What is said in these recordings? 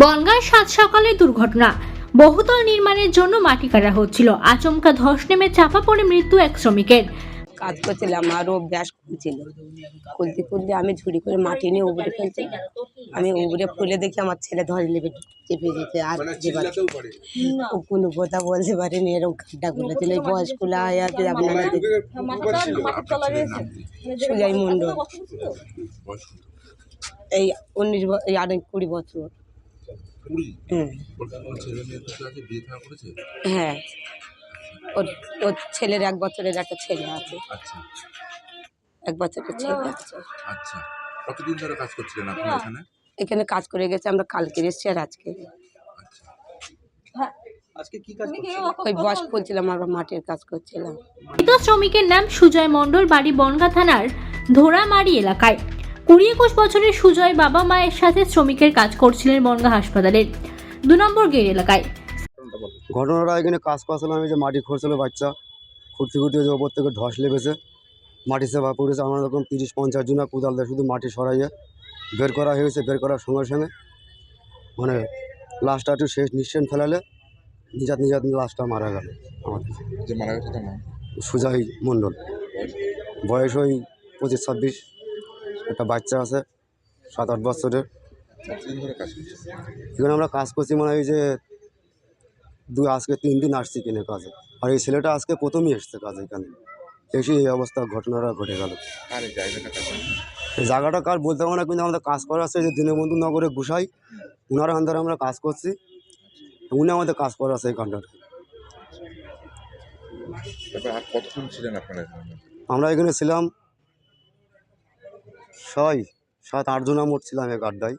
বনগাঁয় সাত সকালে দুর্ঘটনা। বহুতল নির্মাণের জন্য মাটি কাটা হচ্ছিল। আচমকা ধস নেমে চাপা পড়ে মৃত্যু এক শ্রমিকের। কাজ করছিলাম আর ও ব্যাস খুলছিল। খুলতে খুলতে আমি ঝুড়ি করে মাটি নিয়ে উবরে ফেলছি। আমি উবরে ফুলে দেখি আমার ছেলে ধরে নেবে চেপে যেতে আর যে ও কোনো কথা বলতে পারেনি এরকম খাড্ডা খুলেছিল। এই বয়স্কগুলো আয় আছে আপনারা সুজাই মণ্ডল এই উনিশ এই আড়াই কুড়ি বছর। কুড়ি হ্যাঁ ওর ওর ছেলে মেয়ে কোথায় আছে বিয়ে থাকা করেছে? হ্যাঁ। ওর ওর ছেলের এক বছরের একটা ছেলে আছে। আচ্ছা। এক বছরের ছেলে আছে। আচ্ছা। কতদিন ধরে কাজ করছিলেন আপনি এখানে? এখানে কাজ করে গেছে আমরা কালকে এসেছি আর আজকে। আচ্ছা। ওই বস বলছিলাম আমরা মাটির কাজ করছিলাম। মৃত শ্রমিকের নাম সুজয় মণ্ডল বাড়ি বনগাঁ থানার ধোরামারি এলাকায়। কুড়ি একুশ বছরের সুজয় বাবা মায়ের সাথে শ্রমিকের কাজ করছিলেন বনগাঁ হাসপাতালের দু নম্বর গেট এলাকায়। ঘটনাটা এখানে কাজ এই যে মাটি খুঁড়ছিল বাচ্চা খুঁড়তে খুঁড়তে যে ওপর থেকে ধস লেগেছে মাটি সেবা পড়েছে আমরা এরকম তিরিশ পঞ্চাশ জনা কোদাল দিয়ে শুধু মাটি সরাইয়ে বের করা হয়েছে বের করার সঙ্গে সঙ্গে মানে লাশটা একটু শেষ নিঃশ্বাস ফেলালে নিজাত নিজাত লাশটা মারা গেল আমাদের যে মারা গেছে সুজাই মণ্ডল। বয়স ওই পঁচিশ ছাব্বিশ। একটা বাচ্চা আছে সাত আট বছরের। এখানে আমরা কাজ করছি মানে এই যে দু আজকে তিন দিন আসছি কিনে কাজে। আর এই ছেলেটা আজকে প্রথমই এসছে কাজে এখানে। এসে এই অবস্থা ঘটনাটা ঘটে গেল। আর জায়গাটা কার বলতে পারব না কিন্তু আমাদের কাজ করা আছে যে দীনবন্ধু নগরে গুসাই। ওনার আন্দারে আমরা কাজ করছি। উনি আমাদের কাজ করা আছে এই এখানে? আমরা এখানে ছিলাম ছয় সাত আটজন মোট ছিলাম এক আড্ডায়।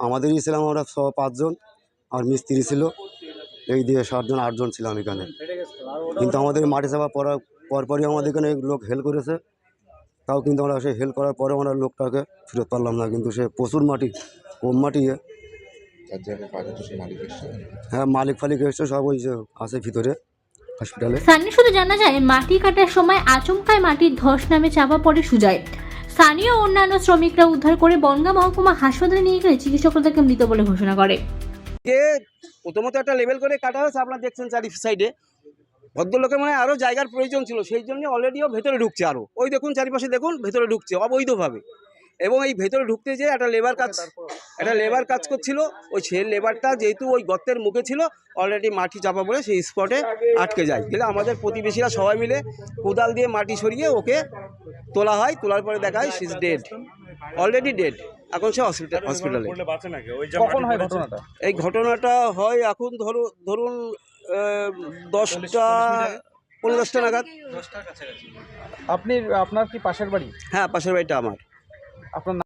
আমাদেরই ছিলাম আমরা ছ পাঁচজন আর মিস্ত্রি ছিল। এই দিয়ে সাতজন আটজন ছিলাম এখানে। কিন্তু আমাদের মাটি চাপা পড়ার পরপরই আমাদের এখানে লোক হেল্প করেছে। তাও কিন্তু আমরা সেই হেল্প করার পরে আমরা লোকটাকে ফেরত পারলাম না। কিন্তু সে প্রচুর মাটি কম মাটি সে হ্যাঁ মালিক ফালিক এসছে সব ওই যে আছে ভিতরে হসপিটালে স্থানীয় সূত্রে জানা যায় মাটি কাটার সময় আচমকায় মাটির ধস নামে চাপা পড়ে সুজয়। স্থানীয় অন্যান্য শ্রমিকরা উদ্ধার করে বনগাঁ মহকুমা হাসপাতালে নিয়ে গেলে চিকিৎসকরা তাকে মৃত বলে ঘোষণা করে। যে প্রথমত একটা লেভেল করে কাটা হয়েছে, আপনারা দেখছেন চারি সাইডে ভদ্রলোকের মানে আরও জায়গার প্রয়োজন ছিল, সেই জন্য অলরেডিও ভেতরে ঢুকছে আরও ওই দেখুন চারিপাশে দেখুন, ভেতরে ঢুকছে, অবৈধভাবে। এবং এই ভেতরে ঢুকতে যে একটা লেবার কাজ একটা লেবার কাজ করছিল ওই সে লেবারটা যেহেতু ওই গর্তের মুখে ছিল অলরেডি মাটি চাপা পড়ে সেই স্পটে আটকে যায়। গেলে আমাদের প্রতিবেশীরা সবাই মিলে কোদাল দিয়ে মাটি সরিয়ে ওকে তোলা হয় তোলার পরে দেখা হয় সিজ ডেড অলরেডি ডেড এখন সে হসপিটাল হসপিটালে কখন হয় ঘটনাটা? এই ঘটনাটা হয় এখন ধরো ধরুন দশটা পনেরো দশটা নাগাদ। আপনি আপনার কি পাশের বাড়ি? হ্যাঁ পাশের বাড়িটা আমার। আপনার